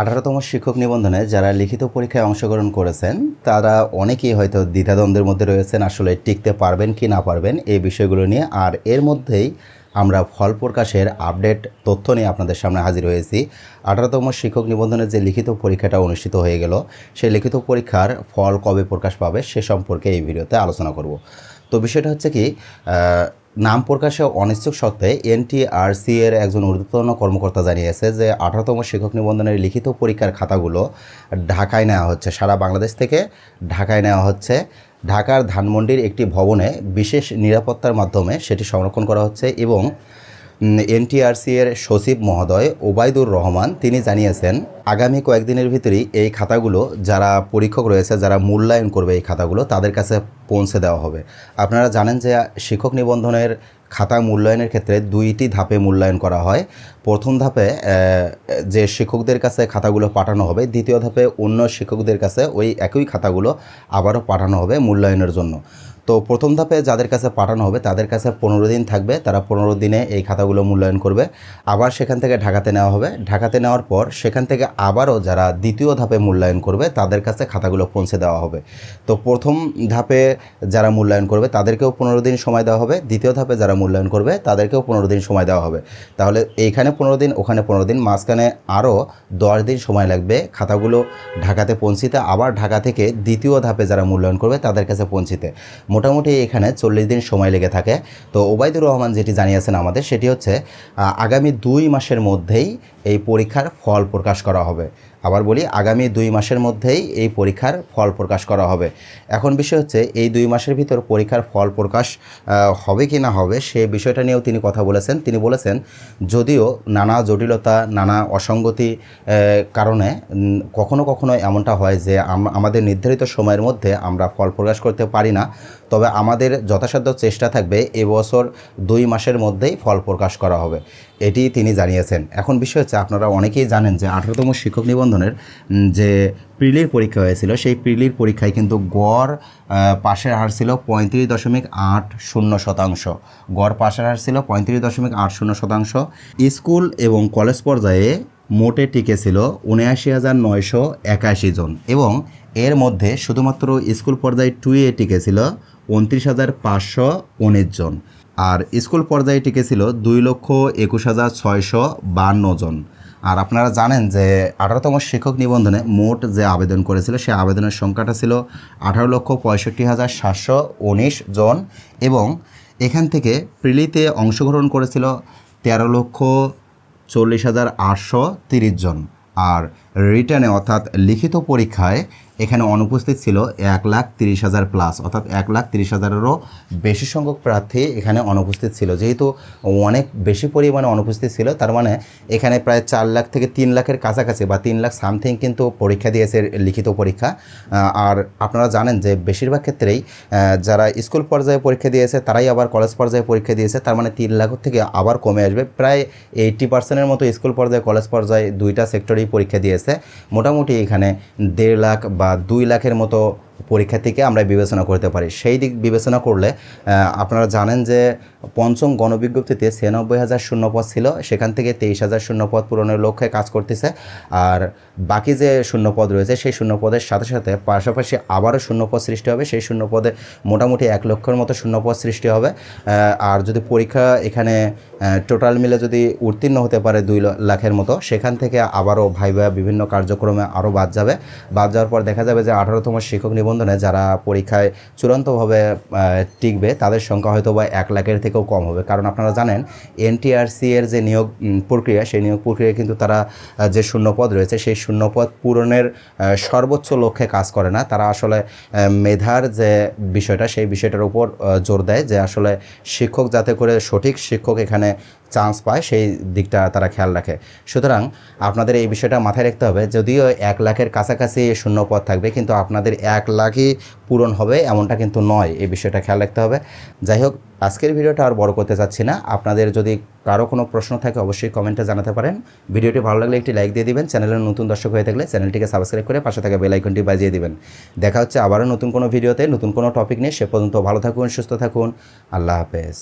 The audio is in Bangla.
আঠারোতম শিক্ষক নিবন্ধনে যারা লিখিত পরীক্ষায় অংশগ্রহণ করেছেন, তারা অনেকেই হয়তো দ্বিধাদ্বন্দ্বের মধ্যে রয়েছেন আসলে টিকতে পারবেন কি না পারবেন এই বিষয়গুলো নিয়ে। আর এর মধ্যেই আমরা ফল প্রকাশের আপডেট তথ্য নিয়ে আপনাদের সামনে হাজির হয়েছি। আঠারোতম শিক্ষক নিবন্ধনের যে লিখিত পরীক্ষাটা অনুষ্ঠিত হয়ে গেল, সেই লিখিত পরীক্ষার ফল কবে প্রকাশ পাবে সে সম্পর্কে এই ভিডিওতে আলোচনা করব। তো বিষয়টা হচ্ছে কি নাম প্রকাশে অনিচ্ছুক সত্ত্বে এনটিআরসি এর একজন ঊর্ধ্বতন কর্মকর্তা জানিয়েছে যে আঠারোতম শিক্ষক নিবন্ধনের লিখিত পরীক্ষার খাতাগুলো ঢাকায় নেওয়া হচ্ছে। সারা বাংলাদেশ থেকে ঢাকায় নেওয়া হচ্ছে। ঢাকার ধানমন্ডির একটি ভবনে বিশেষ নিরাপত্তার মাধ্যমে সেটি সংরক্ষণ করা হচ্ছে এবং এনটিআরসি এর সচিব মহোদয় ওবায়দুর রহমান, তিনি জানিয়েছেন, আগামী কয়েকদিনের ভিতরেই এই খাতাগুলো যারা পরীক্ষক রয়েছে, যারা মূল্যায়ন করবে এই খাতাগুলো, তাদের কাছে পৌঁছে দেওয়া হবে। আপনারা জানেন যে শিক্ষক নিবন্ধনের খাতা মূল্যায়নের ক্ষেত্রে দুইটি ধাপে মূল্যায়ন করা হয়। প্রথম ধাপে যে শিক্ষকদের কাছে খাতাগুলো পাঠানো হবে, দ্বিতীয় ধাপে অন্য শিক্ষকদের কাছে ওই একই খাতাগুলো আবারও পাঠানো হবে মূল্যায়নের জন্য। তো প্রথম ধাপে যাদের কাছে পাঠানো হবে, তাদের কাছে পনেরো দিন থাকবে। তারা পনেরো দিনে এই খাতাগুলো মূল্যায়ন করবে। আবার সেখান থেকে ঢাকাতে নেওয়া হবে। ঢাকাতে নেওয়ার পর সেখান থেকে আবারও যারা দ্বিতীয় ধাপে মূল্যায়ন করবে, তাদের কাছে খাতাগুলো পৌঁছে দেওয়া হবে। তো প্রথম ধাপে যারা মূল্যায়ন করবে, তাদেরকেও পনেরো দিন সময় দেওয়া হবে। দ্বিতীয় ধাপে যারা মূল্যায়ন করবে, তাদেরকেও পনেরো দিন সময় দেওয়া হবে। তাহলে এইখানে পনেরো দিন, ওখানে পনেরো দিন, মাঝখানে আরও দশ দিন সময় লাগবে খাতাগুলো ঢাকাতে পৌঁছিতে। আবার ঢাকা থেকে দ্বিতীয় ধাপে যারা মূল্যায়ন করবে, তাদের কাছে পৌঁছিতে। মোটামুটি এখানে চল্লিশ দিন সময় লেগে থাকে। তো ওবায়দুর রহমান যেটি জানিয়েছেন আমাদের, সেটি হচ্ছে আগামী দুই মাসের মধ্যেই এই পরীক্ষার ফল প্রকাশ করা হবে। আবার বলি, আগামী দুই মাসের মধ্যেই এই পরীক্ষার ফল প্রকাশ করা হবে। এখন বিষয় হচ্ছে, এই দুই মাসের ভিতর পরীক্ষার ফল প্রকাশ হবে কি না হবে, সে বিষয়টা নিয়েও তিনি কথা বলেছেন। তিনি বলেছেন, যদিও নানা জটিলতা, নানা অসঙ্গতি কারণে কখনো কখনো এমনটা হয় যে, আম- আমাদের নির্ধারিত সময়ের মধ্যে আমরা ফল প্রকাশ করতে পারি না। তবে আমাদের যথাসাধ্য চেষ্টা থাকবে এবছর দুই মাসের মধ্যেই ফল প্রকাশ করা হবে। এটি তিনি জানিয়েছেন। এখন বিষয় হচ্ছে আপনারা অনেকেই জানেন যে আঠারোতম শিক্ষক নিবন্ধনের যে প্রিলির পরীক্ষা হয়েছিল, সেই প্রিলির পরীক্ষায় কিন্তু গড় পাশের হার ছিল পঁয়ত্রিশ দশমিক আট শূন্য শতাংশ। গড় পাশের হার ছিল পঁয়ত্রিশ দশমিক আট শূন্য শতাংশ। স্কুল এবং কলেজ পর্যায়ে মোটে টিকে ছিল উনআশি হাজার নয়শো একাশি জন এবং এর মধ্যে শুধুমাত্র স্কুল পর্যায়ে টুয়ে টিকে ছিল উনত্রিশ হাজার পাঁচশো উনিশ জন। আর স্কুল পর্যায়ে টিকে ছিল দুই লক্ষ একুশ হাজার ছয়শো বান্ন জন। আর আপনারা জানেন যে আঠারোতম শিক্ষক নিবন্ধনে মোট যে আবেদন করেছিল সেই আবেদনের সংখ্যাটা ছিল আঠারো লক্ষ পঁয়ষট্টি হাজার সাতশো উনিশ জন এবং এখান থেকে প্রিলিতে অংশগ্রহণ করেছিল তেরো লক্ষ চল্লিশ হাজার আটশো তিরিশ জন। আর রিটার্নে অর্থাৎ লিখিত পরীক্ষায় এখানে অনুপস্থিত ছিল এক লাখ তিরিশ হাজার প্লাস অর্থাৎ এক লাখ তিরিশ হাজারেরও বেশি সংখ্যক প্রার্থী এখানে অনুপস্থিত ছিল। যেহেতু অনেক বেশি পরিমাণে অনুপস্থিত ছিল, তার মানে এখানে প্রায় চার লাখ থেকে তিন লাখের কাছাকাছি বা তিন লাখ সামথিং কিন্তু পরীক্ষা দিয়েছে লিখিত পরীক্ষা। আর আপনারা জানেন যে বেশিরভাগ ক্ষেত্রেই যারা স্কুল পর্যায়ে পরীক্ষা দিয়েছে, তারাই আবার কলেজ পর্যায়ে পরীক্ষা দিয়েছে, তার মানে তিন লাখ থেকে আবার কমে আসবে। প্রায় এইটটি পার্সেন্টের মতো স্কুল পর্যায়ে, কলেজ পর্যায়ে দুইটা সেক্টরেই পরীক্ষা দিয়েছে। মোটামুটি এখানে দেড় লাখ বা দুই লাখের মতো পরীক্ষার্থীকে আমরা বিবেচনা করতে পারি। সেই দিক বিবেচনা করলে আপনারা জানেন যে পঞ্চম গণবিজ্ঞপ্তিতে ছিয়ানব্বই হাজার শূন্যপদ ছিল, সেখান থেকে তেইশ হাজার শূন্যপদ পূরণের লক্ষ্যে কাজ করতেছে। আর বাকি যে শূন্যপদ রয়েছে, সেই শূন্যপদের সাথে সাথে পাশাপাশি আবারও শূন্যপদ সৃষ্টি হবে। সেই শূন্যপদে মোটামুটি এক লক্ষের মতো শূন্যপদ সৃষ্টি হবে। আর যদি পরীক্ষা এখানে টোটাল মিলে যদি উত্তীর্ণ হতে পারে দুই লাখের মতো, সেখান থেকে আবারও ভাইবা বিভিন্ন কার্যক্রমে আরও বাদ যাবে। বাদ যাওয়ার পর দেখা যাবে যে আঠারোতম শিক্ষক নিবন্ধনে যারা পরীক্ষায় চূড়ান্তভাবে টিকবে, তাদের সংখ্যা হয়তো বা এক লাখের থেকেও কম হবে। কারণ আপনারা জানেন এনটিআরসি এর যে নিয়োগ প্রক্রিয়া, সেই নিয়োগ প্রক্রিয়ায় কিন্তু তারা যে শূন্যপদ রয়েছে, সেই শূন্যপদ পূরণের সর্বোচ্চ লক্ষ্যে কাজ করে না। তারা আসলে মেধার যে বিষয়টা, সেই বিষয়টার উপর জোর দেয় যে আসলে শিক্ষক যাতে করে সঠিক শিক্ষক এখানে চান্স পায়, সেই দিকটা তারা খেয়াল রাখে। সুতরাং আপনাদের এই বিষয়টা মাথায় রাখতে হবে, যদিও এক লাখের কাছাকাছি শূন্য পদ থাকবে, কিন্তু আপনাদের এক লাখই পূরণ হবে এমনটা কিন্তু নয়, এই বিষয়টা খেয়াল রাখতে হবে। যাই হোক, আজকের ভিডিওটা আর বড় করতে চাচ্ছি না। আপনাদের যদি কারও কোনো প্রশ্ন থাকে, অবশ্যই কমেন্টে জানাতে পারেন। ভিডিওটি ভালো লাগলে একটি লাইক দিয়ে দিবেন। চ্যানেলের নতুন দর্শক হয়ে থাকলে চ্যানেলটিকে সাবস্ক্রাইব করে পাশে থাকা বেল আইকনটি বাজিয়ে দিবেন। দেখা হচ্ছে আবারও নতুন কোনো ভিডিওতে, নতুন কোনো টপিক নিয়ে। সে পর্যন্ত ভালো থাকুন, সুস্থ থাকুন। আল্লাহ হাফেজ।